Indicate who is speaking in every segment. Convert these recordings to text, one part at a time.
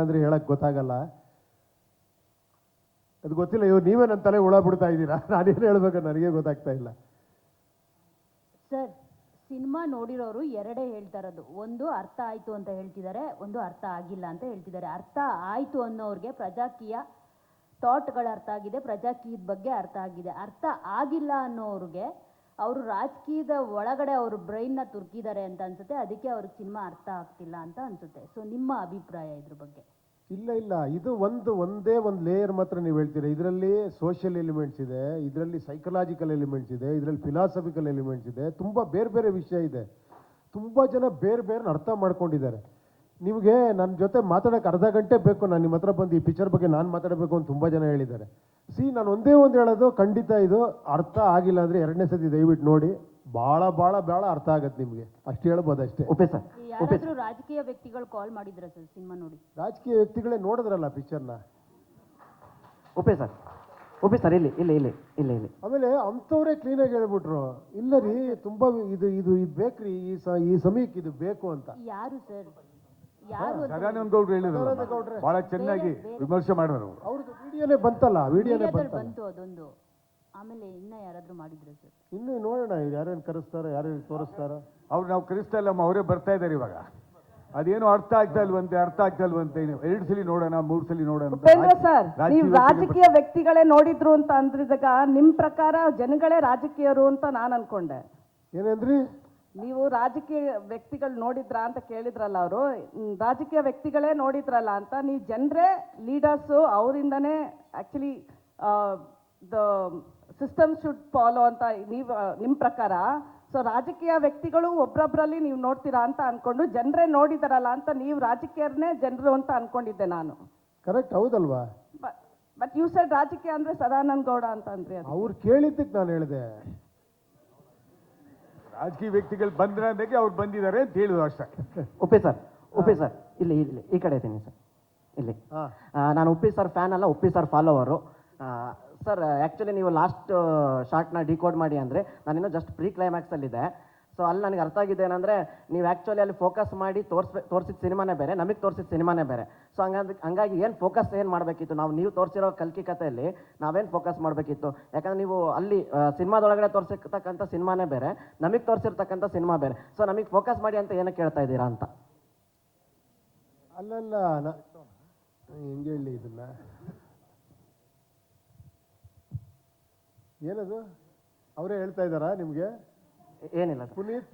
Speaker 1: ಅಂದ್ರೆ ಹೇಳಕ್ ಗೊತ್ತಾಗಲ್ಲ. ಅದು ಗೊತ್ತಿಲ್ಲ, ಇವ್ರು ನೀವೇ ನನ್ನ ತಲೆ ಹುಳ ಬಿಡ್ತಾ ಇದ್ದೀರಾ? ನಾನೇನು ಹೇಳ್ಬೇಕು ನನಗೆ ಗೊತ್ತಾಗ್ತಾ ಇಲ್ಲ.
Speaker 2: ಸರ್, ಸಿನಿಮಾ ನೋಡಿರೋರು ಎರಡೇ ಹೇಳ್ತಾ ಇರೋದು. ಒಂದು ಅರ್ಥ ಆಯ್ತು ಅಂತ ಹೇಳ್ತಿದ್ದಾರೆ, ಒಂದು ಅರ್ಥ ಆಗಿಲ್ಲ ಅಂತ ಹೇಳ್ತಿದ್ದಾರೆ. ಅರ್ಥ ಆಯ್ತು ಅನ್ನೋರ್ಗೆ ಪ್ರಜಾಕೀಯ ಥಾಟ್ಗಳು ಅರ್ಥ ಆಗಿದೆ, ಪ್ರಜಾಕೀಯದ ಬಗ್ಗೆ ಅರ್ಥ ಆಗಿದೆ. ಅರ್ಥ ಆಗಿಲ್ಲ ಅನ್ನೋರ್ಗೆ ಅವರು ರಾಜಕೀಯದ ಒಳಗಡೆ ಅವರು ಬ್ರೈನ್ನ ತುರ್ಕಿದ್ದಾರೆ ಅಂತ ಅನ್ಸುತ್ತೆ. ಅದಕ್ಕೆ ಅವ್ರಿಗೆ ಸಿನಿಮಾ ಅರ್ಥ ಆಗ್ತಿಲ್ಲ ಅಂತ ಅನ್ಸುತ್ತೆ. ಸೊ ನಿಮ್ಮ ಅಭಿಪ್ರಾಯ ಇದ್ರ ಬಗ್ಗೆ?
Speaker 1: ಇಲ್ಲ ಇಲ್ಲ. ಇದು ಒಂದು, ಒಂದೇ ಒಂದು ಲೇಯರ್ ಮಾತ್ರ ನೀವು ಹೇಳ್ತೀರಾ? ಇದರಲ್ಲಿ ಸೋಷಿಯಲ್ ಎಲಿಮೆಂಟ್ಸ್ ಇದೆ, ಇದರಲ್ಲಿ ಸೈಕಲಾಜಿಕಲ್ ಎಲಿಮೆಂಟ್ಸ್ ಇದೆ, ಇದರಲ್ಲಿ ಫಿಲಾಸಫಿಕಲ್ ಎಲಿಮೆಂಟ್ಸ್ ಇದೆ. ತುಂಬ ಬೇರೆ ಬೇರೆ ವಿಷಯ ಇದೆ. ತುಂಬ ಜನ ಬೇರೆ ಬೇರೆ ಅರ್ಥ ಮಾಡ್ಕೊಂಡಿದ್ದಾರೆ. ನಿಮಗೆ ನನ್ನ ಜೊತೆ ಮಾತಾಡೋಕೆ ಅರ್ಧ ಗಂಟೆ ಬೇಕು. ನಾನು ನಿಮ್ಮ ಹತ್ರ ಬಂದು ಈ ಪಿಕ್ಚರ್ ಬಗ್ಗೆ ನಾನು ಮಾತಾಡಬೇಕು ಅಂತ ತುಂಬ ಜನ ಹೇಳಿದ್ದಾರೆ. ಸಿ ನಾನು ಒಂದೇ ಒಂದು ಹೇಳೋದು ಖಂಡಿತ ಇದು ಅರ್ಥ ಆಗಿಲ್ಲ ಅಂದ್ರೆ ಎರಡನೇ ಸತಿ ದಯವಿಟ್ಟು ನೋಡಿ. ಭಾಳ ಭಾಳ ಭಾಳ ಅರ್ಥ ಆಗತ್ತೆ ನಿಮಗೆ. ಅಷ್ಟು ಹೇಳ್ಬೋದು ಅಷ್ಟೇ.
Speaker 3: Okay sir.
Speaker 2: ಯಾರಾದರೂ ರಾಜಕೀಯ ವ್ಯಕ್ತಿಗಳು ಕಾಲ್ ಮಾಡಿದ್ರ ಸರ್ ಸಿನಿಮಾ ನೋಡಿ?
Speaker 1: ರಾಜಕೀಯ ವ್ಯಕ್ತಿಗಳೇ ನೋಡಿದ್ರಲ್ಲ ಪಿಕ್ಚರ್ನ
Speaker 3: ಓಕೆ ಸರ್. ಓಕೆ ಸರ್ ಇಲ್ಲಿ ಇಲ್ಲ ಇಲ್ಲಿ ಇಲ್ಲ ಇಲ್ಲಿ.
Speaker 1: ಆಮೇಲೆ ಅಂಥವ್ರೇ ಕ್ಲೀನಾಗಿ ಹೇಳ್ಬಿಟ್ರು. ಇಲ್ಲ ರೀ ತುಂಬಾ ಇದು ಇದು ಇದು ಬೇಕ್ರಿ ಈ ಸ ಈ ಸಮಯಕ್ಕೆ ಇದು ಬೇಕು ಅಂತ.
Speaker 2: ಯಾರು ಸರ್? ಯಾರು ಅಂತ
Speaker 4: ಸದಾನಂದ ಗೌಡ್ರು ಹೇಳಿದ್ರು
Speaker 1: ಸದಾನಂದ ಗೌಡ್ರೆ.
Speaker 4: ಬಹಳ ಚೆನ್ನಾಗಿ ವಿಮರ್ಶೆ ಮಾಡಿದ್ರು ಅವ್ರು.
Speaker 1: ಅವ್ರದ್ದು ವಿಡಿಯೋನೇ ಬಂತಲ್ಲ ವಿಡಿಯೋನೇ
Speaker 2: ಮೀಡಿಯಾದಲ್ಲಿ
Speaker 1: ಬಂತಲ್ಲ.
Speaker 2: ಬಂತು ಅದೊಂದು. ಆಮೇಲೆ ಇನ್ನ ಯಾರಾದ್ರೂ ಮಾಡಿದ್ರ ಸರ್?
Speaker 1: ಇನ್ನು ನೋಡೋಣ ಇವ್ರು ಯಾರ್ಯಾರು ಕರೆಸ್ತಾರೋ ಯಾರ್ಯಾರು ತೋರಿಸ್ತಾರೋ.
Speaker 4: ಅವ್ರು ನಾವು ಕರೆಸ್ತಾ ಇಲ್ಲಮ್ಮ ಅವರೇ ಬರ್ತಾ ಇದ್ದಾರೆ ಇವಾಗ. ಅದೇನು ಅರ್ಥ ಆಗ್ತಾ ಇಲ್ವಂತೆ ಅರ್ಥ ಆಗ್ತಾ ಇಲ್ವಂತೆ. ಎರಡು ಸಲ ನೋಡೋಣ ಮೂರು ಸಲ ನೋಡೋಣ ಅಂತ
Speaker 5: ಉಪೇಂದ್ರ ಸರ್
Speaker 4: ರಾಜಕೀಯ
Speaker 5: ನೀವು
Speaker 4: ವ್ಯಕ್ತಿಗಳು
Speaker 5: ರಾಜಕೀಯ ವ್ಯಕ್ತಿಗಳೇ ನೋಡಿದ್ರು ಅಂತ ಅಂದ್ರಿದಾಗ ನಿಮ್ ಪ್ರಕಾರ ಜನಗಳೇ ರಾಜಕೀಯರು ಅಂತ ನಾನು ಅನ್ಕೊಂಡೆ.
Speaker 1: ಏನಂದ್ರಿ?
Speaker 5: ನೀವು ರಾಜಕೀಯ ವ್ಯಕ್ತಿಗಳು ನೋಡಿದ್ರಾ ಅಂತ ಕೇಳಿದ್ರಲ್ಲ ಅವರು ರಾಜಕೀಯ ವ್ಯಕ್ತಿಗಳೇ ನೋಡಿದ್ರಲ್ಲ ಅಂತ ನೀವು ಜನರೇ leaders ಅವರಿಂದನೇ actually the system should follow ಅಂತ ನೀವು ನಿಮ್ಮ ಪ್ರಕಾರ. ಸೊ ರಾಜಕೀಯ ವ್ಯಕ್ತಿಗಳು ಒಬ್ರೊಬ್ರಲ್ಲಿ ನೀವು ನೋಡ್ತೀರಾ ಅಂತ ಅಂದ್ಕೊಂಡು ಜನರೇ ನೋಡಿದಾರಲ್ಲ ಅಂತ ನೀವು ರಾಜಕೀಯರನ್ನೇ ಜನರು ಅಂತ ಅನ್ಕೊಂಡಿದ್ದೆ ನಾನು.
Speaker 1: ಕರೆಕ್ಟ್ ಹೌದಲ್ವಾ?
Speaker 5: ಬಟ್ ಯು ಸೈಡ್ ರಾಜಕೀಯ ಅಂದ್ರೆ ಸದಾನಂದ ಗೌಡ ಅಂತ ಅಂದ್ರೆ ಅದು.
Speaker 1: ಅವ್ರು ಕೇಳಿದ್ದಕ್ಕೆ ನಾನು ಹೇಳಿದೆ.
Speaker 4: ರಾಜಕೀಯ ವ್ಯಕ್ತಿಗಳು ಬಂದ್ರ ಅಂದಾಗೆ ಅವ್ರು ಬಂದಿದ್ದಾರೆ ಅಂತ ಹೇಳುದು ಅಷ್ಟೇ.
Speaker 3: ಒಪ್ಪೆ ಸರ್ ಉಪೇ ಸರ್ ಇಲ್ಲಿ ಇಲ್ಲಿ ಈ ಕಡೆ ಇದ್ದೀನಿ ಸರ್ ಇಲ್ಲಿ. ಆ, ನಾನು ಉಪ್ಪಿ ಸರ್ ಫ್ಯಾನ್ ಅಲ್ಲ Uppi sir follower sir actually ನೀವು ಲಾಸ್ಟ್ ಶಾರ್ಟ್ನ ಡಿಕೋಡ್ ಮಾಡಿ ಅಂದರೆ ನಾನಿನ್ನೂ ಜಸ್ಟ್ ಪ್ರೀ ಕ್ಲೈಮ್ಯಾಕ್ಸಲ್ಲಿದೆ ಸೊ ಅಲ್ಲಿ ನನಗೆ ಅರ್ಥ ಆಗಿದೆ ಏನಂದರೆ, ನೀವು ಆ್ಯಕ್ಚುಲಿ ಅಲ್ಲಿ ಫೋಕಸ್ ಮಾಡಿ ತೋರಿಸ್ ತೋರಿಸಿದ ಸಿನಿಮಾನೇ ಬೇರೆ, ನಮಗೆ ತೋರಿಸಿದ ಸಿನಿಮಾನೇ ಬೇರೆ. ಸೊ ಹಂಗಾಗಿ ಹಂಗಾಗಿ ಏನು ಫೋಕಸ್ ಏನು ಮಾಡಬೇಕಿತ್ತು? ನಾವು, ನೀವು ತೋರಿಸಿರೋ ಕಲ್ಕಿ ಕಥೆಯಲ್ಲಿ ನಾವೇನು ಫೋಕಸ್ ಮಾಡಬೇಕಿತ್ತು? ಯಾಕಂದ್ರೆ ನೀವು ಅಲ್ಲಿ ಸಿನಿಮಾದೊಳಗಡೆ ತೋರಿಸಿರ್ತಕ್ಕಂಥ ಸಿನಿಮಾನೇ ಬೇರೆ, ನಮಗೆ ತೋರಿಸಿರ್ತಕ್ಕಂಥ ಸಿನಿಮಾ ಬೇರೆ. ಸೊ ನಮಗೆ ಫೋಕಸ್ ಮಾಡಿ ಅಂತ ಏನಕ್ಕೆ ಕೇಳ್ತಾ ಇದ್ದೀರಾ ಅಂತ?
Speaker 1: ಅಲ್ಲಲ್ಲ ಹೆಂಗೆ ಹೇಳಿ ಇದನ್ನ? ಏನದು? ಅವರೇ ಹೇಳ್ತಾ ಇದ್ದಾರಾ ನಿಮಗೆ?
Speaker 3: ಏನಿಲ್ಲ ಸರ್
Speaker 1: ಪುನೀತ್?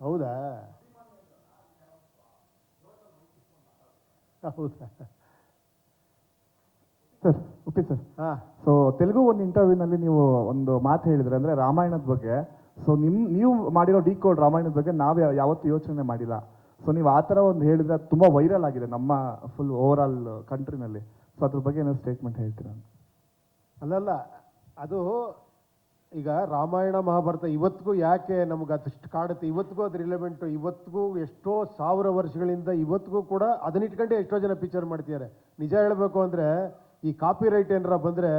Speaker 1: ಹೌದಾ? ಹೌದಾ?
Speaker 6: Sir okay sir.
Speaker 1: ಹಾ.
Speaker 6: ಸೊ ತೆಲುಗು ಒಂದು ಇಂಟರ್ವ್ಯೂನಲ್ಲಿ ನೀವು ಒಂದು ಮಾತು ಹೇಳಿದ್ರೆ ಅಂದ್ರೆ ರಾಮಾಯಣದ ಬಗ್ಗೆ. ಸೊ ನಿಮ್ ನೀವು ಮಾಡಿರೋ ಡಿ ಕೋಡ್ ರಾಮಾಯಣದ ಬಗ್ಗೆ ನಾವು ಯಾವತ್ತೂ ಯೋಚನೆ ಮಾಡಿಲ್ಲ. ಸೊ ನೀವು ಆ ಥರ ಒಂದು ಹೇಳಿದ್ರೆ ಅದು ತುಂಬ ವೈರಲ್ ಆಗಿದೆ ನಮ್ಮ ಫುಲ್ ಓವರ್ ಆಲ್ ಕಂಟ್ರಿನಲ್ಲಿ ಸೊ ಅದ್ರ ಬಗ್ಗೆ ಏನೋ ಸ್ಟೇಟ್ಮೆಂಟ್ ಹೇಳ್ತೀರಾ
Speaker 1: ಅಲ್ಲಲ್ಲ ಅದು ಈಗ ರಾಮಾಯಣ ಮಹಾಭಾರತ ಇವತ್ತಿಗೂ ಯಾಕೆ ನಮ್ಗೆ ಅದಷ್ಟು ಕಾಡುತ್ತೆ? ಇವತ್ತಿಗೂ ಅದು ರಿಲೆವೆಂಟು ಇವತ್ತಿಗೂ ಎಷ್ಟೋ ಸಾವಿರ ವರ್ಷಗಳಿಂದ ಇವತ್ತಿಗೂ ಕೂಡ ಅದನ್ನ ಇಟ್ಕೊಂಡೆ ಎಷ್ಟೋ ಜನ ಪಿಕ್ಚರ್ ಮಾಡ್ತಿದ್ದಾರೆ. ನಿಜ ಹೇಳಬೇಕು ಅಂದರೆ ಈ ಕಾಪಿ ರೈಟ್ ಏನಾರ ಬಂದರೆ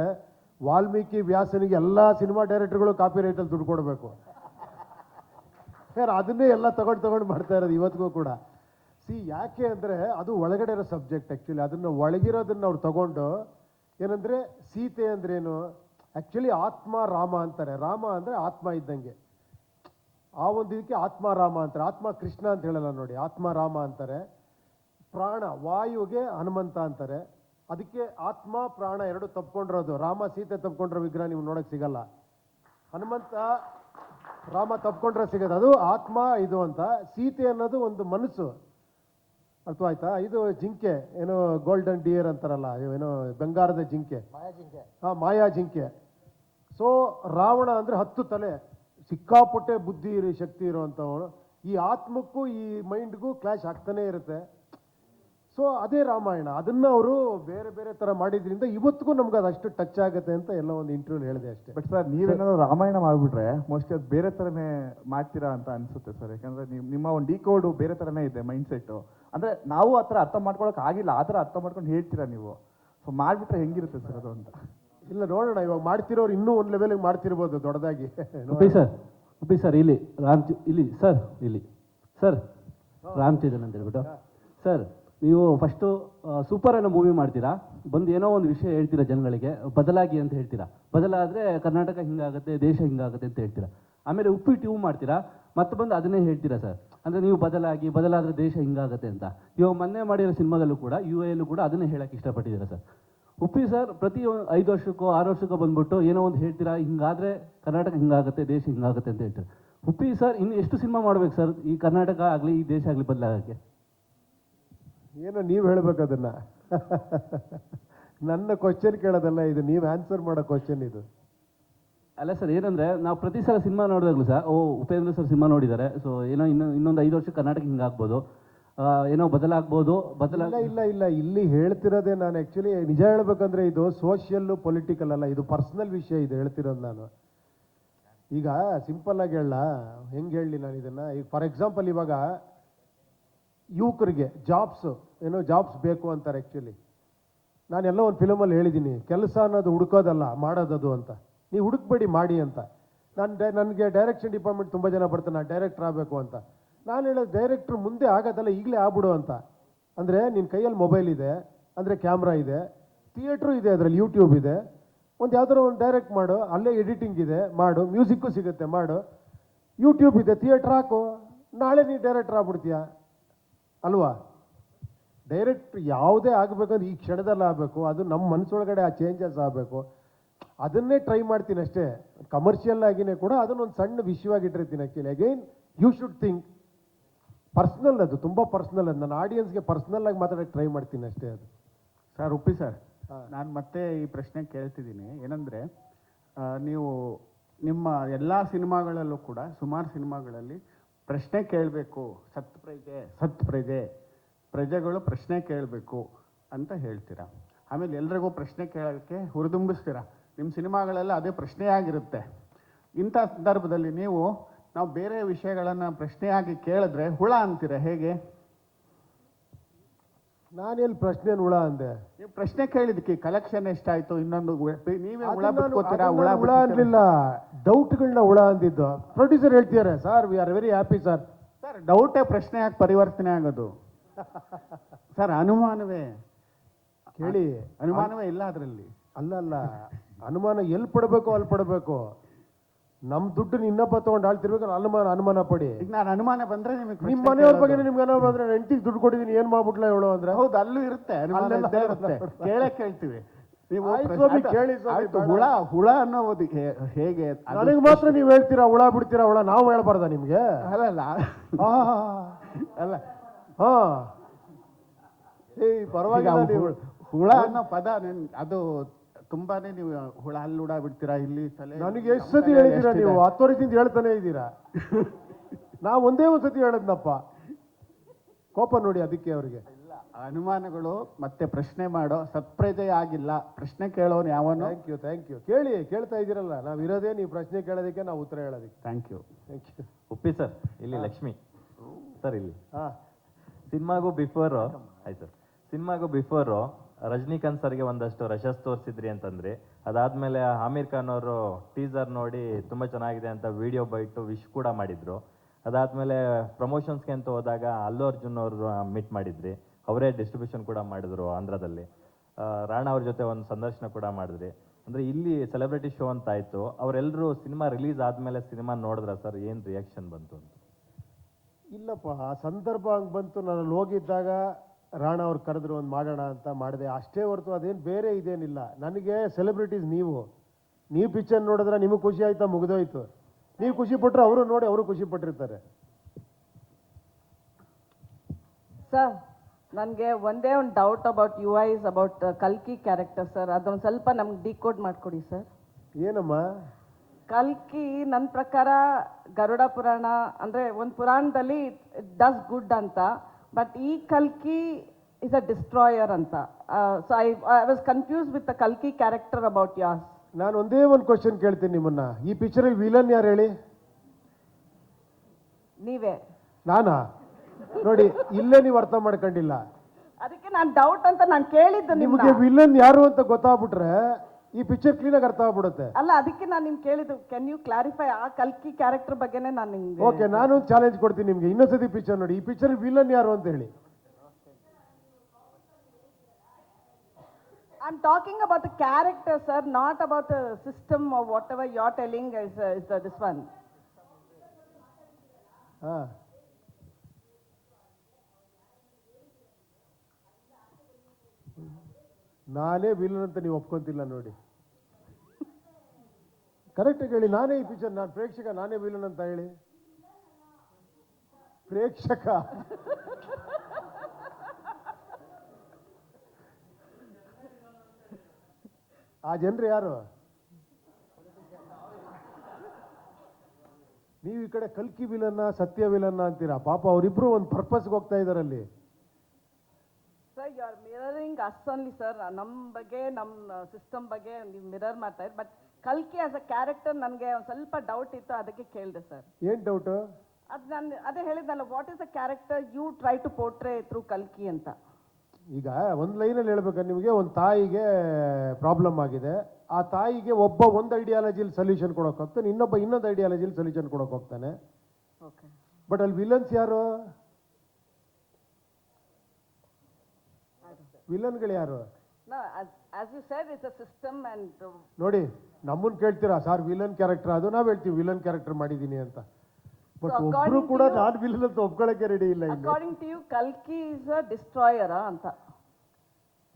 Speaker 1: ವಾಲ್ಮೀಕಿ ವ್ಯಾಸನಿಗೆ ಎಲ್ಲ ಸಿನಿಮಾ ಡೈರೆಕ್ಟರ್ಗಳು ಕಾಪಿ ರೈಟಲ್ಲಿ ದುಡ್ಡು ಕೊಡಬೇಕು. ಯಾರು ಅದನ್ನೇ ಎಲ್ಲ ತಗೊಂಡು ತಗೊಂಡು ಮಾಡ್ತಾ ಇರೋದು ಇವತ್ತಿಗೂ ಕೂಡ. ಸಿ, ಯಾಕೆ ಅಂದರೆ ಅದು ಒಳಗಡೆ ಇರೋ ಸಬ್ಜೆಕ್ಟ್ ಆ್ಯಕ್ಚುಲಿ ಅದನ್ನು ಒಳಗಿರೋದನ್ನು ಅವ್ರು ತಗೊಂಡು ಏನಂದರೆ ಸೀತೆ ಅಂದ್ರೇನು? ಆ್ಯಕ್ಚುಲಿ ಆತ್ಮ ರಾಮ ಅಂತಾರೆ. ರಾಮ ಅಂದರೆ ಆತ್ಮ ಇದ್ದಂಗೆ. ಆ ಒಂದು ಇದಕ್ಕೆ ಆತ್ಮ ರಾಮ ಅಂತಾರೆ. ಆತ್ಮ ಕೃಷ್ಣ ಅಂತ ಹೇಳಲ್ಲ ನೋಡಿ. ಆತ್ಮ ರಾಮ ಅಂತಾರೆ. ಪ್ರಾಣ ವಾಯುಗೆ ಹನುಮಂತ ಅಂತಾರೆ. ಅದಕ್ಕೆ ಆತ್ಮ ಪ್ರಾಣ ಎರಡು ತಪ್ಕೊಂಡಿರೋದು. ರಾಮ ಸೀತೆ ತಪ್ಕೊಂಡಿರೋ ವಿಗ್ರಹ ನೀವು ನೋಡೋಕ್ಕೆ ಸಿಗಲ್ಲ. ಹನುಮಂತ ರಾಮ ತಪ್ಕೊಂಡ್ರೆ ಸಿಗೋದು ಅದು ಆತ್ಮ ಇದು ಅಂತ. ಸೀತೆ ಅನ್ನೋದು ಒಂದು ಮನಸ್ಸು. ಅರ್ಥವಾಯ್ತಾ? ಇದು ಜಿಂಕೆ. ಏನೋ ಗೋಲ್ಡನ್ ಡಿಯರ್ ಅಂತಾರಲ್ಲ. ಏನೋ ಬಂಗಾರದ ಜಿಂಕೆ. ಹಾ ಮಾಯಾ ಜಿಂಕೆ. ಸೊ ರಾವಣ ಅಂದರೆ ಹತ್ತು ತಲೆ. ಸಿಕ್ಕಾಪಟ್ಟೆ ಬುದ್ಧಿ ಇರೋ, ಶಕ್ತಿ ಇರುವಂಥವನು ಈ ಆತ್ಮಕ್ಕೂ, ಈ ಮೈಂಡ್ಗೂ ಕ್ಲಾಶ್ ಆಗ್ತಾನೆ ಇರುತ್ತೆ. ಸೊ ಅದೇ ರಾಮಾಯಣ. ಅದನ್ನು ಅವರು ಬೇರೆ ಬೇರೆ ಥರ ಮಾಡಿದ್ರಿಂದ ಇವತ್ತಿಗೂ ನಮ್ಗೆ ಅದು ಅಷ್ಟು ಟಚ್ ಆಗುತ್ತೆ ಅಂತ ಎಲ್ಲ ಒಂದು ಇಂಟರ್ವ್ಯೂ ಹೇಳಿದೆ ಅಷ್ಟೇ.
Speaker 6: ಬಟ್ ಸರ್ ನೀವೇನಾದ್ರು ರಾಮಾಯಣ ಮಾಡಿಬಿಟ್ರೆ ಮೋಸ್ಟ್ಲಿ ಅದು ಬೇರೆ ಥರನೇ ಮಾಡ್ತೀರಾ ಅಂತ ಅನಿಸುತ್ತೆ ಸರ್ ಯಾಕಂದ್ರೆ ನಿಮ್ಮ ಒಂದು ಡಿ ಕೋಡು ಬೇರೆ ಥರನೇ ಇದೆ ಮೈಂಡ್ ಸೆಟ್ಟು ಅಂದರೆ ನಾವು ಆ ಥರ ಅರ್ಥ ಮಾಡ್ಕೊಳಕ್ಕೆ ಆಗಿಲ್ಲ. ಆ ಥರ ಅರ್ಥ ಮಾಡ್ಕೊಂಡು ಹೇಳ್ತೀರಾ ನೀವು? ಸೊ ಮಾಡಿಬಿಟ್ರೆ ಹೆಂಗಿರುತ್ತೆ ಸರ್ ಅದು ಅಂತ?
Speaker 1: ಇಲ್ಲ ನೋಡೋಣ. ಇವಾಗ ಮಾಡ್ತಿರೋರು ಇನ್ನೂ ಒಂದು ಲೆವೆಲ್ಗೆ ಮಾಡ್ತಿರ್ಬೋದು ದೊಡ್ಡದಾಗಿ.
Speaker 7: ಉಪಿ ಸರ್ ಉಪಿ ಸರ್ ಇಲ್ಲಿ ರಾಮ್ ಇಲ್ಲಿ ಸರ್ ಇಲ್ಲಿ. ಸರ್ ರಾಮಚಂದ್ರನ್ ಅಂತ ಹೇಳ್ಬಿಟ್ಟು. ಸರ್ ನೀವು ಫಸ್ಟು ಸೂಪರ್ ಅನ್ನೋ ಮೂವಿ ಮಾಡ್ತೀರಾ? ಬಂದು ಏನೋ ಒಂದು ವಿಷಯ ಹೇಳ್ತೀರಾ ಜನಗಳಿಗೆ? ಬದಲಾಗಿ ಅಂತ ಹೇಳ್ತೀರಾ? ಬದಲಾದರೆ ಕರ್ನಾಟಕ ಹಿಂಗಾಗುತ್ತೆ ದೇಶ ಹಿಂಗಾಗುತ್ತೆ ಅಂತ ಹೇಳ್ತೀರಾ? ಆಮೇಲೆ ಉಪ್ಪಿಟ್ಟು ಟ್ಯೂ ಮಾಡ್ತೀರಾ? ಮತ್ತೆ ಬಂದು ಅದನ್ನೇ ಹೇಳ್ತೀರಾ ಸರ್? ಅಂದ್ರೆ ನೀವು ಬದಲಾಗಿ ಬದಲಾದರೆ ದೇಶ ಹಿಂಗಾಗುತ್ತೆ ಅಂತ. ಇವಾಗ ಮೊನ್ನೆ ಮಾಡಿರೋ ಸಿನಿಮಾದಲ್ಲೂ ಕೂಡ ಯು ಎಲ್ಲೂ ಕೂಡ ಅದನ್ನೇ ಹೇಳಕ್ಕೆ ಇಷ್ಟಪಟ್ಟಿದ್ದೀರಾ ಸರ್? ಉಪ್ಪಿ ಸರ್ ಪ್ರತಿ ಐದು ವರ್ಷಕ್ಕೋ ಆರು ವರ್ಷಕ್ಕೋ ಬಂದ್ಬಿಟ್ಟು ಏನೋ ಒಂದು ಹೇಳ್ತೀರಾ ಹಿಂಗಾದ್ರೆ ಕರ್ನಾಟಕ ಹಿಂಗಾಗುತ್ತೆ ದೇಶ ಹಿಂಗಾಗುತ್ತೆ ಅಂತ ಹೇಳ್ತೀರಾ. ಉಪ್ಪಿ ಸರ್ ಇನ್ನು ಎಷ್ಟು ಸಿನಿಮಾ ಮಾಡ್ಬೇಕು ಸರ್ ಈ ಕರ್ನಾಟಕ ಆಗಲಿ ಈ ದೇಶ ಆಗಲಿ ಬದಲಾಗಕ್ಕೆ?
Speaker 1: ಏನೋ ನೀವು ಹೇಳಬೇಕು ಅದನ್ನ. ನನ್ನ ಕ್ವಶನ್ ಕೇಳೋದಲ್ಲ ಇದು ನೀವು ಆನ್ಸರ್ ಮಾಡೋ ಕ್ವಶನ್ ಇದು.
Speaker 7: ಅಲ್ಲ ಸರ್ ಏನಂದ್ರೆ ನಾವು ಪ್ರತಿ ಸಲ ಸಿನಿಮಾ ನೋಡಿದಾಗಲೂ ಸರ್ ಓ ಉಪೇಂದ್ರ ಸರ್ ಸಿನಿಮಾ ನೋಡಿದ್ದಾರೆ ಸೊ ಏನೋ ಇನ್ನು ಇನ್ನೊಂದು ಐದು ವರ್ಷ ಕರ್ನಾಟಕ ಹಿಂಗಾಗ್ಬೋದು. ಏನೋ ಬದಲಾಗ್ಬೋದು ಬದಲ
Speaker 1: ಇಲ್ಲ ಇಲ್ಲ ಇಲ್ಲ. ಹೇಳ್ತಿರೋದೇ ನಾನು ಆ್ಯಕ್ಚುಲಿ ನಿಜ ಹೇಳ್ಬೇಕಂದ್ರೆ ಇದು ಸೋಷಿಯಲ್ಲು ಪೊಲಿಟಿಕಲ್ ಅಲ್ಲ. ಇದು ಪರ್ಸ್ನಲ್ ವಿಷಯ ಇದು ಹೇಳ್ತಿರೋದು ನಾನು. ಈಗ ಸಿಂಪಲ್ ಆಗಿ ಹೇಳ ಹೆಂಗೆ ಹೇಳಲಿ ನಾನು ಇದನ್ನ? ಈಗ ಫಾರ್ ಎಕ್ಸಾಂಪಲ್ ಇವಾಗ ಯುವಕರಿಗೆ ಜಾಬ್ಸ್ ಏನೋ ಜಾಬ್ಸ್ ಬೇಕು ಅಂತಾರೆ ಆ್ಯಕ್ಚುಲಿ ನಾನೆಲ್ಲ ಒಂದು ಫಿಲಮಲ್ಲಿ ಹೇಳಿದ್ದೀನಿ ಕೆಲಸ ಅನ್ನೋದು ಹುಡುಕೋದಲ್ಲ, ಮಾಡೋದದು ಅಂತ. ನೀವು ಹುಡುಕ್ಬೇಡಿ, ಮಾಡಿ ಅಂತ. ನಾನು ಡೈ ನನಗೆ ಡೈರೆಕ್ಷನ್ ಡಿಪಾರ್ಟ್ಮೆಂಟ್ ತುಂಬ ಜನ ಬರ್ತಾರೆ, ನಾನು ಡೈರೆಕ್ಟರ್ ಆಗಬೇಕು ಅಂತ. ನಾನು ಹೇಳೋದು ಡೈರೆಕ್ಟ್ರ್ ಮುಂದೆ ಆಗೋದಲ್ಲ, ಈಗಲೇ ಆಗ್ಬಿಡು ಅಂತ. ಅಂದರೆ ನಿನ್ನ ಕೈಯಲ್ಲಿ ಮೊಬೈಲ್ ಇದೆ, ಅಂದರೆ ಕ್ಯಾಮ್ರಾ ಇದೆ, ಥಿಯೇಟ್ರು ಇದೆ ಅದರಲ್ಲಿ, ಯೂಟ್ಯೂಬ್ ಇದೆ. ಒಂದು ಯಾವುದಾದ್ರು ಒಂದು ಡೈರೆಕ್ಟ್ ಮಾಡು, ಅಲ್ಲೇ ಎಡಿಟಿಂಗ್ ಇದೆ, ಮಾಡು, ಮ್ಯೂಸಿಕ್ಕು ಸಿಗುತ್ತೆ, ಮಾಡು. ಯೂಟ್ಯೂಬ್ ಇದೆ, ಥಿಯೇಟ್ರ್ ಹಾಕು. ನಾಳೆ ನೀನು ಡೈರೆಕ್ಟ್ರ್ ಆಗ್ಬಿಡ್ತೀಯ? ಅಲ್ವಾ? ಡೈರೆಕ್ಟ್ ಯಾವುದೇ ಆಗಬೇಕಂದ್ರೆ ಈ ಕ್ಷಣದಲ್ಲಿ ಆಗಬೇಕು, ಅದು ನಮ್ಮ ಮನಸ್ಸೊಳಗಡೆ ಆ ಚೇಂಜಸ್ ಆಗಬೇಕು. ಅದನ್ನೇ ಟ್ರೈ ಮಾಡ್ತೀನಿ ಅಷ್ಟೇ. ಕಮರ್ಷಿಯಲ್ ಆಗಿನೇ ಕೂಡ ಅದನ್ನೊಂದು ಸಣ್ಣ ವಿಷಯವಾಗಿ ಇಟ್ಟಿರ್ತೀನಿ actually again you should think personal ಅದು, ತುಂಬ ಪರ್ಸ್ನಲ್ ಅದು. ನನ್ನ ಆಡಿಯನ್ಸ್ಗೆ ಪರ್ಸ್ನಲ್ ಆಗಿ ಮಾತಾಡಕ್ಕೆ ಟ್ರೈ ಮಾಡ್ತೀನಿ ಅಷ್ಟೇ ಅದು.
Speaker 8: ಸರ್ ಉಪ್ಪಿ ಸರ್ ನಾನು ಮತ್ತೆ ಈ ಪ್ರಶ್ನೆ ಕೇಳ್ತಿದ್ದೀನಿ. ಏನಂದರೆ ನೀವು ನಿಮ್ಮ ಎಲ್ಲ ಸಿನಿಮಾಗಳಲ್ಲೂ ಕೂಡ, ಸುಮಾರು ಸಿನಿಮಾಗಳಲ್ಲಿ ಪ್ರಶ್ನೆ ಕೇಳಬೇಕು. ಸತ್ ಪ್ರಜೆ ಸತ್ ಪ್ರಜೆ. ಪ್ರಜೆಗಳು ಪ್ರಶ್ನೆ ಕೇಳಬೇಕು ಅಂತ ಹೇಳ್ತೀರಾ? ಆಮೇಲೆ ಎಲ್ರಿಗೂ ಪ್ರಶ್ನೆ ಕೇಳೋಕ್ಕೆ ಹುರಿದುಂಬಿಸ್ತೀರಾ? ನಿಮ್ಮ ಸಿನಿಮಾಗಳೆಲ್ಲ ಅದೇ ಪ್ರಶ್ನೆಯಾಗಿರುತ್ತೆ. ಇಂಥ ಸಂದರ್ಭದಲ್ಲಿ ನೀವು ನಾವು ಬೇರೆ ವಿಷಯಗಳನ್ನು ಪ್ರಶ್ನೆಯಾಗಿ ಕೇಳಿದ್ರೆ ಹುಳ ಅಂತೀರ ಹೇಗೆ?
Speaker 1: ನಾನೆಲ್ಲಿ ಪ್ರಶ್ನೆ ಹುಳ ಅಂದೆ?
Speaker 8: ನೀವು ಪ್ರಶ್ನೆ ಕೇಳಿದಕ್ಕೆ ಕಲೆಕ್ಷನ್ ಎಷ್ಟಾಯ್ತು? ಇನ್ನೊಂದು ಉ- ನೀವೇ ಹುಳ ಬಿಟ್ಕೋತೀರಾ? ಹುಳ
Speaker 1: ಹುಳ
Speaker 8: ಬಿಟ್ಕೋತೀರಾ?
Speaker 1: ಅನ್ಲಿಲ್ಲ. ಡೌಟ್ಗಳನ್ನ ಹುಳ ಅಂದಿದ್ದು. ಪ್ರೊಡ್ಯೂಸರ್ ಹೇಳ್ತಿದ್ದಾರೆ sir we are very happy sir
Speaker 8: sir ಡೌಟೇ ಪ್ರಶ್ನೆ ಯಾಕೆ ಪರಿವರ್ತನೆ ಆಗೋದು. ಸರ್ ಅನುಮಾನವೇ?
Speaker 1: ಕೇಳಿ.
Speaker 8: ಅನುಮಾನವೇ ಇಲ್ಲ ಅದರಲ್ಲಿ?
Speaker 1: ಅಲ್ಲ ಅಲ್ಲ. ಅನುಮಾನ ಎಲ್ಲಿ ಪಡಬೇಕು ಅಲ್ಲಿ ಪಡಬೇಕು ನಮ್ಮ ದುಡ್ಡು ಇನ್ನೊಬ್ಬ ತಗೊಂಡು ಆಳ್ತಿರ್ಬೇಕು ಅನುಮಾನ ಅನುಮಾನ ಪಡಿ.
Speaker 8: ಈಗ ನಾನು ಅನುಮಾನ ಬಂದ್ರೆ ನಿಮಗೆ
Speaker 1: ನಿಮ್ಮ ಮನೆಯವ್ರ ಬಗ್ಗೆ ನಿಮ್ಗೆ ಅನುಮಾನ ಬಂದ್ರೆ ಹೆಂಡತಿಗೆ ದುಡ್ಡು ಕೊಟ್ಟಿದ್ದೀನಿ ಏನ್ ಮಾಡ್ಬಿಟ್ಲ ಹೇಳು ಅಂದ್ರೆ?
Speaker 8: ಹೌದು ಅಲ್ಲೂ ಇರುತ್ತೆ ಅನುಮಾನ ಇದ್ದೇ ಇರುತ್ತೆ. ಕೇಳೇ ಕೇಳ್ತೀವಿ. ನೀವು
Speaker 1: ಸ್ವಾಮಿ, ಕೇಳಿ ಸ್ವಾಮಿ,
Speaker 8: ಆಯ್ತು,
Speaker 1: ಬೇಡ.
Speaker 8: ಹುಳ ಹುಳ ಅನ್ನೋದು ಹೇ- ಹೇಗೆ ಅದು-
Speaker 1: ನನಗೆ ಮಾತ್ರ ನೀವು ಹೇಳ್ತೀರಾ ಹುಳ ಬಿಡ್ತೀರಾ ಹುಳ? ನಾವು ಹೇಳ್ಬಾರ್ದ ನಿಮ್ಗೆ?
Speaker 8: ಅಲ್ಲಲ್ಲ
Speaker 1: ಆ,
Speaker 8: ಅಲ್ಲ.
Speaker 1: ಹಾ ಏಯ್
Speaker 8: ಈಗ
Speaker 1: ಪರವಾಗಿಲ್ಲ ನೀವು.
Speaker 8: ಹುಳ ಅನ್ನೋ ಪದ ನನ್- ಅದು ತುಂಬಾನೇ ನೀವು ಹುಳ ಅಲ್ಲಿ ಹುಳ ಬಿಡ್ತೀರಾ? ಇಲ್ಲಿ ತಲೆ
Speaker 1: ನನಗೆ ಎಷ್ಟು ಸತಿ ಹೇಳಿದೀರಾ ನೀವು? ಹತ್ತು ವರ್ಷದಿಂದ ಹೇಳ್ತಾನೆ ಇದ್ದೀರಾ? ನಾ ಒಂದೇ ಒಂದು ಸತಿ ಹೇಳದ್ನಪ್ಪ. ಕೋಪ ನೋಡಿ ಅದಕ್ಕೆ ಅವರಿಗೆ.
Speaker 8: ಅನುಮಾನಗಳು ಮತ್ತೆ ಪ್ರಶ್ನೆ ಮಾಡೋ ಸತ್ಪ್ರಜೆ ಆಗಿಲ್ಲ. ಪ್ರಶ್ನೆ ಕೇಳೋನು ಯಾವನು?
Speaker 1: ಥ್ಯಾಂಕ್ ಯು ಥ್ಯಾಂಕ್ ಯು ಕೇಳಿ ಕೇಳ್ತಾ ಇದ್ದೀರಲ್ಲ ನಾವು ಇರೋದೇ ನೀವು ಪ್ರಶ್ನೆ ಕೇಳೋದಕ್ಕೆ ನಾವು ಉತ್ತರ ಹೇಳೋದಕ್ಕೆ.
Speaker 8: Thank you
Speaker 1: thank you
Speaker 9: Uppi sir ಇಲ್ಲಿ ಲಕ್ಷ್ಮಿ. ಸರ್ ಇಲ್ಲಿ.
Speaker 1: ಹಾಂ.
Speaker 9: ಸಿನಿಮಾಗೂ ಬಿಫೋರು ಆಯ್ತು ಸರ್ ಸಿನಿಮಾಗೂ ಬಿಫೋರು ರಜನಿಕಾಂತ್ ಸರ್ಗೆ ಒಂದಷ್ಟು ರಶಸ್ ತೋರಿಸಿದ್ರಿ ಅಂತಂದ್ರಿ, ಅದಾದ್ಮೇಲೆ ಆಮೀರ್ ಖಾನ್ ಅವರು ಟೀಸರ್ ನೋಡಿ ತುಂಬಾ ಚೆನ್ನಾಗಿದೆ ಅಂತ ವಿಡಿಯೋ ಬೈಟು ವಿಶ್ ಕೂಡ ಮಾಡಿದ್ರು. ಅದಾದ್ಮೇಲೆ ಪ್ರಮೋಷನ್ಸ್ಗೆ ಅಂತ ಹೋದಾಗ ಅಲ್ಲು ಅರ್ಜುನ್ ಅವರು ಮೀಟ್ ಮಾಡಿದ್ರಿ. ಅವರೇ ಡಿಸ್ಟ್ರಿಬ್ಯೂಷನ್ ಕೂಡ ಮಾಡಿದ್ರು ಆಂಧ್ರದಲ್ಲಿ. ರಾಣಾ ಅವ್ರ ಜೊತೆ ಒಂದು ಸಂದರ್ಶನ ಕೂಡ ಮಾಡಿದ್ರಿ. ಅಂದ್ರೆ ಇಲ್ಲಿ ಸೆಲೆಬ್ರಿಟಿ ಶೋ ಅಂತ ಆಯ್ತು. ಅವರೆಲ್ಲರೂ ಸಿನಿಮಾ ರಿಲೀಸ್ ಆದ್ಮೇಲೆ ಸಿನಿಮಾ ನೋಡಿದ್ರ ಸರ್? ಏನ್ ರಿಯಾಕ್ಷನ್ ಬಂತು ಅಂತ?
Speaker 1: ಇಲ್ಲಪ್ಪ, ಆ ಸಂದರ್ಭ ಹಂಗೆ ಬಂತು. ನಾನು ಹೋಗಿದ್ದಾಗ ರಾಣ ಅವ್ರು ಕರೆದ್ರು ಒಂದು ಮಾಡೋಣ ಅಂತ ಮಾಡಿದೆ. ಅಷ್ಟೇ ಹೊರತು ಅದೇನು ಬೇರೆ ಇದೇನಿಲ್ಲ. ನನಗೆ ಸೆಲೆಬ್ರಿಟೀಸ್ ನೀವು. ನೀವು ಪಿಕ್ಚರ್ ನೋಡಿದ್ರೆ ನಿಮಗೆ ಖುಷಿ ಆಯ್ತಾ? ಮುಗಿದೋಯ್ತು. ನೀವು ಖುಷಿ ಪಟ್ಟರೆ ಅವರು ನೋಡಿ ಅವರು ಖುಷಿ ಪಟ್ಟಿರ್ತಾರೆ.
Speaker 5: ಸರ್ ನನಗೆ ಒಂದೇ ಒಂದು doubt about you is is about ಕಲ್ಕಿ ಕ್ಯಾರೆಕ್ಟರ್ ಸರ್ ಅದೊಂದು ಸ್ವಲ್ಪ ನಮ್ಗೆ ಡಿಕೋಡ್ ಮಾಡಿಕೊಡಿ ಸರ್
Speaker 1: ಏನಮ್ಮ?
Speaker 5: ಕಲ್ಕಿ ನನ್ನ ಪ್ರಕಾರ ಗರುಡ ಪುರಾಣ ಅಂದರೆ ಒಂದು ಪುರಾಣದಲ್ಲಿ ಡಸ್ ಗುಡ್ ಅಂತ. ಬಟ್ ಈ ಕಲ್ಕಿ ಇಸ್ ಅ ಡಿಸ್ಟ್ರಾಯರ್ ಅಂತ. So I I was confuse with the ಕಲ್ಕಿ ಕ್ಯಾರೆಕ್ಟರ್ ಅಬೌಟ್ ಯಾಸ್
Speaker 1: ನಾನು ಒಂದೇ ಒಂದು ಕ್ವಶನ್ ಕೇಳ್ತೀನಿ ನಿಮ್ಮನ್ನ. ಈ ಪಿಕ್ಚರಲ್ಲಿ ವಿಲನ್ ಯಾರು ಹೇಳಿ?
Speaker 5: ನೀವೇ.
Speaker 1: ನಾನಾ? ನೋಡಿ ಇಲ್ಲೇ ನೀವು ಅರ್ಥ ಮಾಡ್ಕೊಂಡಿಲ್ಲ.
Speaker 5: ಅದಕ್ಕೆ ನಾನು ಡೌಟ್ ಅಂತ ನಾನು ಕೇಳಿದ್ದು
Speaker 1: ನಿಮ್ಗೆ
Speaker 5: ನಿಮಗೆ
Speaker 1: ವಿಲನ್ ಯಾರು ಅಂತ ಗೊತ್ತಾಗ್ಬಿಟ್ರೆ ಈ ಪಿಕ್ಚರ್ ಕ್ಲೀನಾಗಿ ಅರ್ಥ ಆಗ್ಬಿಡುತ್ತೆ.
Speaker 5: ಅಲ್ಲ ಅದಕ್ಕೆ ನಾನು ನಿಮ್ಗೆ ಕೇಳಿದ್ದು ಕ್ಯಾನ್ ಯು ಕ್ಲಾರಿಫೈ ಆ ಕಲ್ಕಿ ಕ್ಯಾರೆಕ್ಟರ್ ಬಗ್ಗೆನೇ ನಾನು ನಿಮ್ಗೆ
Speaker 1: ಓಕೆ ನಾನು ಚಾಲೆಂಜ್ ಕೊಡ್ತೀನಿ ನಿಮಗೆ. ಇನ್ನೊಂದ್ಸತಿ ಪಿಕ್ಚರ್ ನೋಡಿ. ಈ ಪಿಕ್ಚರ್ ವಿಲನ್ ಯಾರು ಅಂತ ಹೇಳಿ.
Speaker 5: I am talking about about the system or whatever you're telling is, uh, is uh, this one.
Speaker 1: ಹಾ. ನಾನೇ ವಿಲನ್ ಅಂತ ನೀವು ಒಪ್ಕೊಂತಿಲ್ಲ ನೋಡಿ. ಕರೆಕ್ಟ್ ಹೇಳಿ, ನಾನೇ ಈ ಪಿಕ್ಚರ್ ನಾನು ಪ್ರೇಕ್ಷಕ, ನಾನೇ ವಿಲನ್ ಅಂತ ಹೇಳಿ. ಪ್ರೇಕ್ಷಕ. ಆ ಜನರು ಯಾರು? ನೀವು ಈ ಕಡೆ ಕಲ್ಕಿ ವಿಲನ್ನ ಸತ್ಯ ವಿಲನ್ನ ಅಂತೀರಾ? ಪಾಪ ಅವರಿಬ್ರು ಒಂದು ಪರ್ಪಸ್ಗೆ ಹೋಗ್ತಾ ಇದಾರಲ್ಲಿ
Speaker 5: mirroring ಅಷ್ಟೊಂದು ಸರ್. ನಮ್ಮ ಬಗ್ಗೆ ನಮ್ಮ ಸಿಸ್ಟಮ್ ಬಗ್ಗೆ ನೀವು ಮಿರರ್ ಮಾಡ್ತಾ ಇದ್ದೆ ಬಟ್ ಕಲ್ಕಿ ಆಸ್ ಅ ಕ್ಯಾರೆಕ್ಟರ್ ನನಗೆ ಒಂದು ಸ್ವಲ್ಪ ಡೌಟ್ ಇತ್ತು ಅದಕ್ಕೆ ಕೇಳಿದೆ ಸರ್
Speaker 1: ಏನು ಡೌಟು
Speaker 5: ಅದು ನಾನು ಅದೇ ಹೇಳಿದ್ನಲ್ಲ what is a character you try to portray through ಕಲ್ಕಿ ಅಂತ?
Speaker 1: ಈಗ ಒಂದು ಲೈನಲ್ಲಿ ಹೇಳ್ಬೇಕಾದ್ರೆ ನಿಮಗೆ ಒಂದು ತಾಯಿಗೆ ಪ್ರಾಬ್ಲಮ್ ಆಗಿದೆ. ಆ ತಾಯಿಗೆ ಒಬ್ಬ ಒಂದು ಐಡಿಯಾಲಜಿಲಿ ಸೊಲ್ಯೂಷನ್ ಕೊಡೋಕೆ ಹೋಗ್ತಾನೆ ಇನ್ನೊಬ್ಬ ಇನ್ನೊಂದು ಐಡಿಯಾಲಜಿಲಿ ಸೊಲ್ಯೂಷನ್ ಕೊಡೋಕೆ ಹೋಗ್ತಾನೆ.
Speaker 5: ಓಕೆ
Speaker 1: ಬಟ್ ಅಲ್ಲಿ ವಿಲನ್ಸ್ ಯಾರು? ವಿಲನ್ಗಳು ಯಾರು?
Speaker 5: As you said it's a system and
Speaker 1: ನೋಡಿ ನಮ್ಮನ್ ಕೇಳ್ತೀರಾ? ಸರ್ ವಿಲನ್ ಕ್ಯಾರೆಕ್ಟರ್ ಅದು ನಾವ್ ಹೇಳ್ತೀವಿ ವಿಲನ್ ಕ್ಯಾರೆಕ್ಟರ್ ಮಾಡಿದೀನಿ ಅಂತ. ಬಟ್
Speaker 5: So
Speaker 1: ಒಬ್ರು
Speaker 5: according to
Speaker 1: ಕೂಡ
Speaker 5: you-
Speaker 1: ನಾನು ವಿಲನ್ ಅಂತ ಒಪ್ಕೊಳಕ್ಕೆ ರೆಡಿ ಇಲ್ಲ ಇಲ್ಲಿ
Speaker 5: ಟು ಯು ಕಲ್ಕಿ ಇಸ್ ಅ ಡಿಸ್ಟ್ರಾಯರ್ ಅಂತ.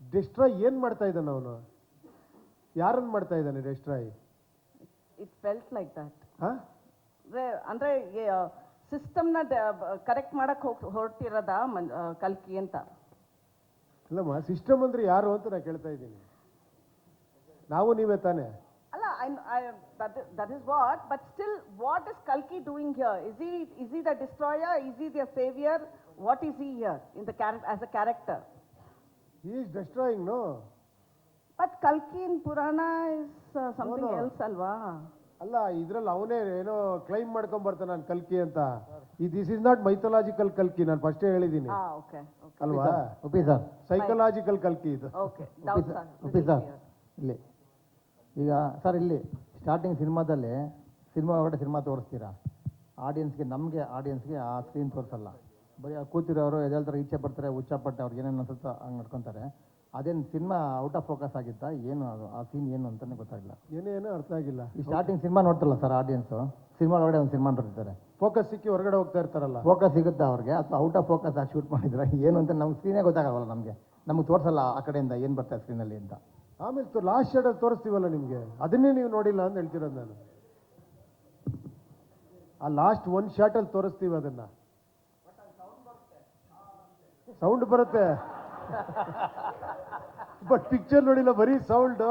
Speaker 1: ಡಿಸ್ಟ್ರಾಯ್ ಏನ್ ಮಾಡ್ತಾ ಇದ್ದಾನೆ ಅವನು? ಯಾರನ್ನ ಮಾಡ್ತಾ ಇದ್ದಾನೆ destroy
Speaker 5: it felt like that
Speaker 1: ಹಾ?
Speaker 5: ಅಂದ್ರೆ ಅಂದ್ರೆ ಸಿಸ್ಟಮ್ನ ಕರೆಕ್ಟ್ ಮಾಡಕ್ ಹೋಗ್ ಹೊರಟಿರೋದ ಕಲ್ಕಿ ಅಂತ?
Speaker 1: ಅಲ್ಲಮ್ಮ ಸಿಸ್ಟಮ್ ಅಂದ್ರೆ ಯಾರು ಅಂತ ನಾ ಕೇಳ್ತಾ ಇದ್ದೀನಿ. ನಾವು ನೀವೇ ತಾನೇ?
Speaker 5: ಅಲ್ಲ I that is what but still what is ಕಲ್ಕಿ doing here is he is he the destroyer is he the saviour what is he here in the character as a character
Speaker 1: is destroying no
Speaker 5: but ಕಲ್ಕಿ ಇನ್ ಪುರಾಣ is something
Speaker 1: no.
Speaker 5: Else ಅಲ್ವಾ
Speaker 1: ಅಲ್ಲ ಇದ್ರಲ್ಲಿ ಅವನೇ ಏನೋ claim ಮಾಡ್ಕೊಂಡ್ ಬರ್ತಾನೆ ನಾನು ಕಲ್ಕಿ ಅಂತ. ಈ ದಿಸ್ ಇಸ್ ನಾಟ್ ಮೈಥೊಲಾಜಿಕಲ್ ಕಲ್ಕಿ ನಾನು ಫಸ್ಟೇ ಹೇಳಿದ್ದೀನಿ
Speaker 5: ಹಾ ಓಕೆ ಓಕೆ
Speaker 1: ಅಲ್ವಾ?
Speaker 3: ಸರ್
Speaker 1: ಸೈಕಲಾಜಿಕಲ್ ಕಲ್ಕಿ ಇದು.
Speaker 5: Okay
Speaker 3: sir. ಇಲ್ಲಿ. ಈಗ ಸರ್ ಇಲ್ಲಿ ಸ್ಟಾರ್ಟಿಂಗ್ ಸಿನಿಮಾದಲ್ಲಿ ಸಿನಿಮಾ ಒಳಗಡೆ ಸಿನಿಮಾ ತೋರಿಸ್ತೀರಾ? ಆಡಿಯನ್ಸ್ಗೆ ನಮಗೆ ಆಡಿಯನ್ಸ್ಗೆ ಆ ಸ್ಕ್ರೀನ್ ತೋರಿಸಲ್ಲ. ಬರೀ ಆ ಕೂತಿರೋರು ಎದ್ದೇಳ್ತಾರೆ ಈಚೆ ಬರ್ತಾರೆ ಹುಚ್ಚಾಪಟ್ಟೆ ಅವ್ರಿಗೆ ಏನೇನು ಅನ್ಸುತ್ತೋ ಹಂಗೆ ನಡ್ಕೊತಾರೆ. ಅದೇನು ಸಿನಿಮಾ ಔಟ್ ಆಫ್ ಫೋಕಸ್ ಆಗಿತ್ತಾ? ಏನು ಅದು ಆ ಸೀನ್ ಏನು ಅಂತಾನೆ ಗೊತ್ತಾಗಿಲ್ಲ
Speaker 1: ಏನೇನೋ ಅರ್ಥ ಆಗಿಲ್ಲ.
Speaker 3: ಈ ಸ್ಟಾರ್ಟಿಂಗ್ ಸಿನಿಮಾ ನೋಡ್ತಾರಲ್ಲ ಸರ್ ಆಡಿಯನ್ಸು ಸಿನಿಮಾ ಒಳಗಡೆ ಒಂದು ಸಿನಿಮಾ ನೋಡ್ತಿರ್ತಾರೆ.
Speaker 1: ಫೋಕಸ್ ಸಿಕ್ಕಿ ಹೊರಗಡೆ ಹೋಗ್ತಾ ಇರ್ತಾರಲ್ಲ.
Speaker 3: ಫೋಕಸ್ ಸಿಗುತ್ತಾ ಅವ್ರಿಗೆ? ಅಥವಾ ಔಟ್ ಆಫ್ ಫೋಕಸ್ ಆಗಿ ಶೂಟ್ ಮಾಡಿದ್ರೆ ಏನು ಅಂತ ನಮ್ಗೆ ಸೀನೇ ಗೊತ್ತಾಗಲ್ಲ ನಮಗೆ. ನಮ್ಗೆ ತೋರಿಸಲ್ಲ ಆ ಕಡೆಯಿಂದ ಏನು ಬರ್ತಾ ಸ್ಕ್ರೀನಲ್ಲಿ ಅಂತ.
Speaker 1: ಆಮೇಲೆ ಲಾಸ್ಟ್ ಶೇಡ್ ತೋರಿಸ್ತೀವಲ್ಲ ನಿಮಗೆ? ಅದನ್ನೇ ನೀವು ನೋಡಿಲ್ಲ ಅಂತ ಹೇಳ್ತಿರೋದು ನಾನು. ಆ ಲಾಸ್ಟ್ ಒನ್ ಶಾರ್ಟಲ್ಲಿ ತೋರಿಸ್ತೀವಿ ಅದನ್ನ. ಸೌಂಡ್ ಬರುತ್ತೆ. ಬಟ್ ಪಿಕ್ಚರ್ ನೋಡಿಲ್ಲ ಬರೀ ಸೌಂಡ್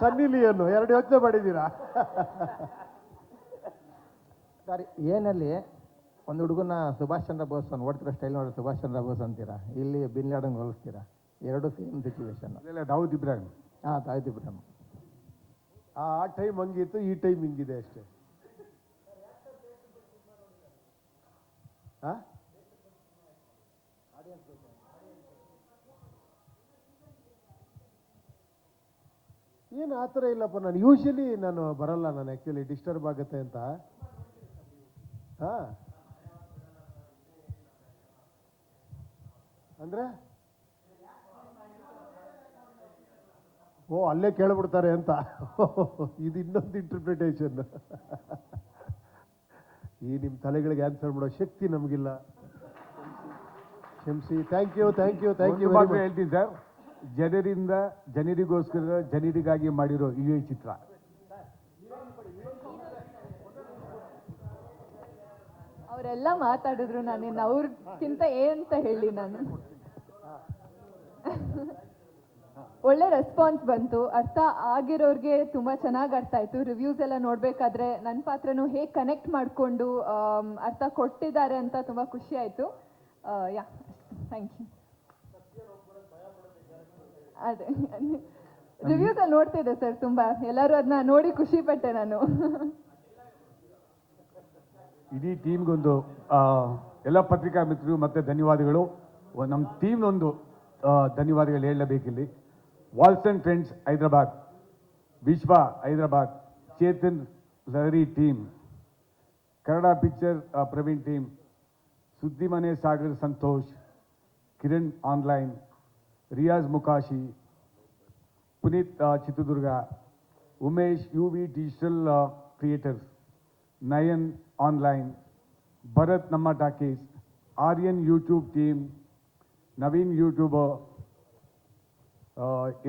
Speaker 1: ಸನ್ನಿ ಲಿಯನ್ ಎರಡು ಯೋಚನೆ ಮಾಡಿದ್ದೀರಾ?
Speaker 3: ಸರಿ ಏನಲ್ಲಿ ಒಂದು ಹುಡುಗನ ಸುಭಾಷ್ ಚಂದ್ರ ಬೋಸ್ ಅನ್ನು ಓಡ್ತಿರೋ ಸ್ಟೈಲ್ ನೋಡಿ ಸುಭಾಷ್ ಚಂದ್ರ ಬೋಸ್ ಅಂತೀರಾ? ಇಲ್ಲಿ ಬಿನ್ ಲಾಡನ್ ಹೋಲಿಸ್ತೀರಾ? ಎರಡು ಸೇಮ್ ಸಿಚುವೇಶನ್
Speaker 4: ಇಲ್ಲ ದಾವೂದ್ ಇಬ್ರಾಹಿಂ
Speaker 3: ಹಾಂ ದಾವೂದ್ ಇಬ್ರಾಹಿಂ
Speaker 1: ಆ ಟೈಮ್ ಹಂಗಿತ್ತು ಈ ಟೈಮ್ ಹಿಂಗಿದೆ ಅಷ್ಟೇ. ಆ? ಏನು ಆ ಥರ ಇಲ್ಲಪ್ಪ ನಾನು ಯೂಶಲಿ ನಾನು ಬರಲ್ಲ ನಾನು ಆ್ಯಕ್ಚುಲಿ ಡಿಸ್ಟರ್ಬ್ ಆಗುತ್ತೆ ಅಂತ. ಹಾ? ಅಂದ್ರೆ? ಓ ಅಲ್ಲೇ ಕೇಳ್ಬಿಡ್ತಾರೆ ಅಂತ. ಇದು ಇನ್ನೊಂದು ಇಂಟರ್ಪ್ರಿಟೇಷನ್ ಈ ನಿಮ್ಮ ತಲೆಗಳಿಗೆ ಆನ್ಸರ್ ಮಾಡೋ ಶಕ್ತಿ ನಮಗಿಲ್ಲ. ಕ್ಷಮಿಸಿ thank you thank you thank you
Speaker 4: ಹೇಳ್ತೀನಿ ಸರ್. ಜನರಿಂದ, ಜನರಿಗೋಸ್ಕರ ಜನರಿಗಾಗಿ ಮಾಡಿರೋ ಈ ಚಿತ್ರ.
Speaker 10: ಅವರೆಲ್ಲ ಮಾತಾಡಿದ್ರು ನಾನೇನು ಅವ್ರಿಗಿಂತ ಏನಂತ ಹೇಳಿ ನಾನು. ಒಳ್ಳೆ ರೆಸ್ಪಾನ್ಸ್ ಬಂತು. ಅರ್ಥ ಆಗಿರೋರಿಗೆ ತುಂಬ ಚೆನ್ನಾಗಿ ಅರ್ಥ ಆಯ್ತು. ರಿವ್ಯೂಸ್ ಎಲ್ಲ ನೋಡಬೇಕಾದ್ರೆ ನನ್ನ ಪಾತ್ರನೂ ಹೇಗೆ ಕನೆಕ್ಟ್ ಮಾಡಿಕೊಂಡು ಅರ್ಥ ಕೊಟ್ಟಿದ್ದಾರೆ ಅಂತ ತುಂಬ ಖುಷಿ ಆಯ್ತು. ಯಾ ಥ್ಯಾಂಕ್ ಯು ಅದೇ. ರಿವ್ಯೂಸ್ ಅಲ್ಲಿ ನೋಡ್ತಿದ್ದೆ ಸರ್ ತುಂಬಾ. ಎಲ್ಲರೂ ಅದನ್ನ ನೋಡಿ ಖುಷಿ ಪಟ್ಟೆ ನಾನು.
Speaker 4: ಇಡೀ ಟೀಮ್ಗೊಂದು ಎಲ್ಲ ಪತ್ರಿಕಾ ಮಿತ್ರರು ಮತ್ತೆ ಧನ್ಯವಾದಗಳು. ನಮ್ಮ ಟೀಮ್ನೊಂದು ಒಂದು ಧನ್ಯವಾದಗಳು ಹೇಳಲೇಬೇಕಿಲ್ಲಿ ವಾಲ್ಸನ್ friends Hyderabad Vishwa Hyderabad Chetan Lahari team Kannada picture Praveen team Suddi Mane Sagar Santosh Kiran online Riyaz Mukashi Puneeth ಆ, Chitradurga Umesh U V digital creators Nayan online Bharat Namma talkies Aryan YouTube team Naveen YouTuber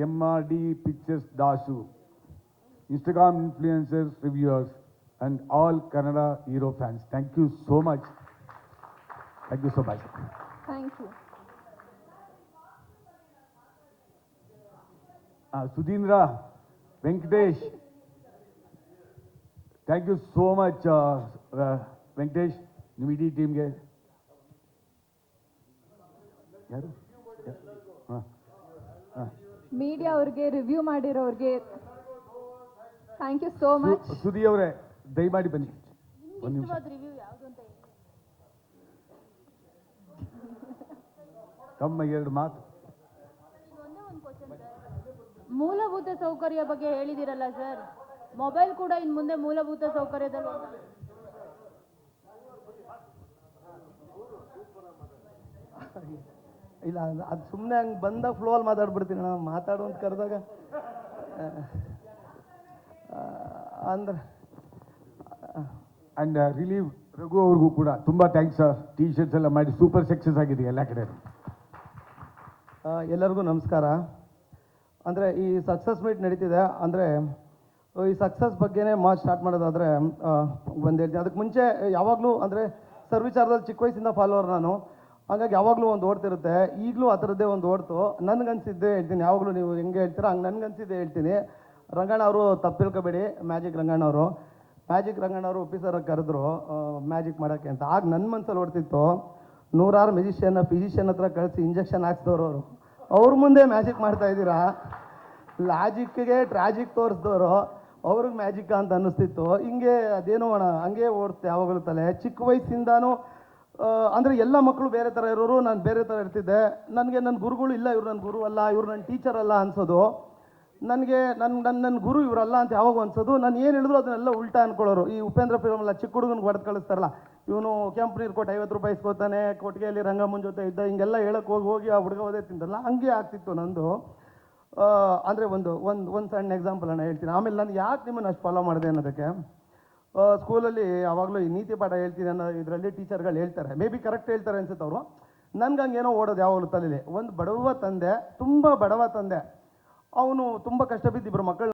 Speaker 4: M R D pictures Dasu Instagram influencers reviewers and all Kannada hero fans. Thank you so much. Thank you so much.
Speaker 10: Thank you
Speaker 4: Uh, Venkatesh. Thank you so much Venkatesh ನಿಮ್ಮ ಇಡೀ ಟೀಮ್ಗೆ. ಯಾರು? ಹಾಂ ಹಾಂ.
Speaker 10: Media ಅವ್ರಿಗೆ review ಮಾಡಿರೋರಿಗೆ thank you so much
Speaker 4: Sudi ಅವರೇ ದಯಮಾಡಿ ಬನ್ನಿ. ಒಂದು ನಿಮಿಷ. ತಮ್ಮ ಎರಡು ಮಾತು.
Speaker 2: ಮೂಲಭೂತ ಸೌಕರ್ಯ ಬಗ್ಗೆ ಹೇಳಿದಿರಲ್ಲ ಸರ್? ಮೊಬೈಲ್ ಕೂಡ ಇನ್ನು ಮುಂದೆ ಮೂಲಭೂತ ಸೌಕರ್ಯದಲ್ಲಿ.
Speaker 3: ಇಲ್ಲ ಅದು ಸುಮ್ಮನೆ ಹಂಗೆ ಬಂದಾಗ ಫ್ಲೋ ಅಲ್ಲಿ ಮಾತಾಡ್ಬಿಡ್ತೀನಿ ನಾನು. ಮಾತಾಡು ಅಂತ ಕರೆದಾಗ ಅಂದ್ರೆ
Speaker 4: ಆ್ಯಂಡ್ ರಿಲೀವ್ ರಘು ಅವ್ರಿಗೂ ಕೂಡ ತುಂಬ ಥ್ಯಾಂಕ್ಸ್ ಸರ್ ಟೀ ಶರ್ಟ್ಸ್ ಎಲ್ಲ ಮಾಡಿ ಸೂಪರ್ ಸಕ್ಸಸ್ ಆಗಿದೆ ಎಲ್ಲ ಕಡೆ.
Speaker 3: ಆ, ಎಲ್ಲರಿಗೂ ನಮಸ್ಕಾರ. ಅಂದರೆ ಈ ಸಕ್ಸಸ್ ಮೀಟ್ ನಡೀತಿದೆ ಅಂದರೆ ಈ ಸಕ್ಸಸ್ ಬಗ್ಗೆನೇ ಮಾತು ಸ್ಟಾರ್ಟ್ ಮಾಡೋದಾದರೆ ಒಂದು ಹೇಳ್ತೀನಿ. ಅದಕ್ಕೆ ಮುಂಚೆ ಯಾವಾಗಲೂ ಅಂದರೆ ಸರ್ವಿಚಾರದಲ್ಲಿ ಚಿಕ್ಕ ವಯಸ್ಸಿಂದ ಫಾಲೋವರ್ ನಾನು. ಹಾಗಾಗಿ ಯಾವಾಗಲೂ ಒಂದು ಓಡ್ತಿರುತ್ತೆ ಈಗಲೂ ಆ ಥರದ್ದೇ ಒಂದು ಓಡ್ತು. ನನಗನ್ಸಿದ್ದೆ ಹೇಳ್ತೀನಿ. ಯಾವಾಗಲೂ ನೀವು ಹೆಂಗೆ ಹೇಳ್ತೀರಾ? ಹಂಗೆ ನನಗನ್ಸಿದ್ದೆ ಹೇಳ್ತೀನಿ. ರಂಗಣ್ಣ ಅವರು ತಪ್ಪು ತಿಳ್ಕೊಬೇಡಿ. ಮ್ಯಾಜಿಕ್ ರಂಗಣ್ಣ ಅವರು. ಮ್ಯಾಜಿಕ್ ರಂಗಣ್ಣ ಅವರು ಆಫೀಸರ್ ಕರೆದ್ರು ಮ್ಯಾಜಿಕ್ ಮಾಡೋಕ್ಕೆ ಅಂತ. ಆಗ ನನ್ನ ಮನಸ್ಸಲ್ಲಿ ಓಡ್ತಿತ್ತು. ನೂರಾರು ಮೆಜಿಷಿಯನ್ನ ಫಿಸಿಷಿಯನ್ ಹತ್ರ ಕಳಿಸಿ ಇಂಜೆಕ್ಷನ್ ಹಾಕ್ಸಿದವರು ಅವರು. ಅವ್ರ ಮುಂದೆ ಮ್ಯಾಜಿಕ್ ಮಾಡ್ತಾ ಇದ್ದೀರಾ? ಲಾಜಿಕ್ಗೆ ಟ್ರಾಜಿಕ್ ತೋರಿಸಿದವರು, ಅವ್ರಿಗೆ ಮ್ಯಾಜಿಕ್ ಅಂತ ಅನ್ನಿಸ್ತಿತ್ತು. ಹಿಂಗೆ ಅದೇನೋ ಅಣ್ಣ, ಹಂಗೆ ಓಡ್ತೆ ಯಾವಾಗಲೂ ತಲೆ. ಚಿಕ್ಕ ವಯಸ್ಸಿಂದಾನು ಅಂದರೆ ಎಲ್ಲ ಮಕ್ಕಳು ಬೇರೆ ಥರ ಇರೋರು, ನಾನು ಬೇರೆ ಥರ ಇರ್ತಿದ್ದೆ. ನನಗೆ ನನ್ನ ಗುರುಗಳು ಇಲ್ಲ, ಇವ್ರು ನನ್ನ ಗುರು ಅಲ್ಲ, ಇವ್ರು ನನ್ನ ಟೀಚರ್ ಅಲ್ಲ ಅನ್ಸೋದು. ನನಗೆ ನನ್ನ ನನ್ನ ನನ್ನ ಗುರು ಇವರಲ್ಲ ಅಂತ ಯಾವಾಗ ಅನ್ಸೋದು. ನಾನು ಏನು ಹೇಳಿದ್ರು ಅದನ್ನೆಲ್ಲ ಉಲ್ಟಾ ಅನ್ಕೊಳ್ಳೋರು. ಈ ಉಪೇಂದ್ರ ಫಿಲಮ್ ಚಿಕ್ಕ ಹುಡುಗನ ಹೊಡೆದು ಕಳಿಸ್ತಾರಲ್ಲ, ಇವನು ಕೆಂಪು ನೀರು ಕೊಟ್ಟು ಐವತ್ತು ರೂಪಾಯಿ ಇಸ್ಕೋತಾನೆ, ಕೊಟ್ಟಿಗೆಯಲ್ಲಿ ರಂಗಮ್ಮನ ಜೊತೆ ಇದ್ದ, ಹಿಂಗೆಲ್ಲ ಹೇಳಕ್ಕೆ ಹೋಗಿ ಹೋಗಿ ಆ ಹುಡುಗ ಓದೇ ತಿಂದಲ್ಲ, ಹಂಗೆ ಆಗ್ತಿತ್ತು ನಂದು. ಅಂದ್ರೆ ಒಂದು ಒಂದು ಒಂದು ಸಣ್ಣ ಎಕ್ಸಾಂಪಲ್ ಅನ್ನ ಹೇಳ್ತೀನಿ. ಆಮೇಲೆ ನಾನು ಯಾಕೆ ನಿಮ್ಮನ್ನು ಅಷ್ಟು ಫಾಲೋ ಮಾಡಿದೆ ಅನ್ನೋದಕ್ಕೆ ಸ್ಕೂಲಲ್ಲಿ ಯಾವಾಗಲೂ ಈ ನೀತಿ ಪಾಠ ಹೇಳ್ತೀನಿ ಅನ್ನೋ ಇದರಲ್ಲಿ ಟೀಚರ್ಗಳು ಹೇಳ್ತಾರೆ. ಮೇ ಬಿ ಕರೆಕ್ಟ್ ಹೇಳ್ತಾರೆ ಅನ್ಸುತ್ತೆ ಅವರು. ನನ್ಗೆ ಹಂಗೇನೋ ಓಡೋದು ಯಾವಾಗಲೂ ತಲೆಯಲ್ಲಿ ಒಂದು ಬಡವ ತಂದೆ, ತುಂಬ ಬಡವ ತಂದೆ. ಅವನು ತುಂಬ ಕಷ್ಟ ಬಿದ್ದು ಇಬ್ಬರು ಮಕ್ಕಳು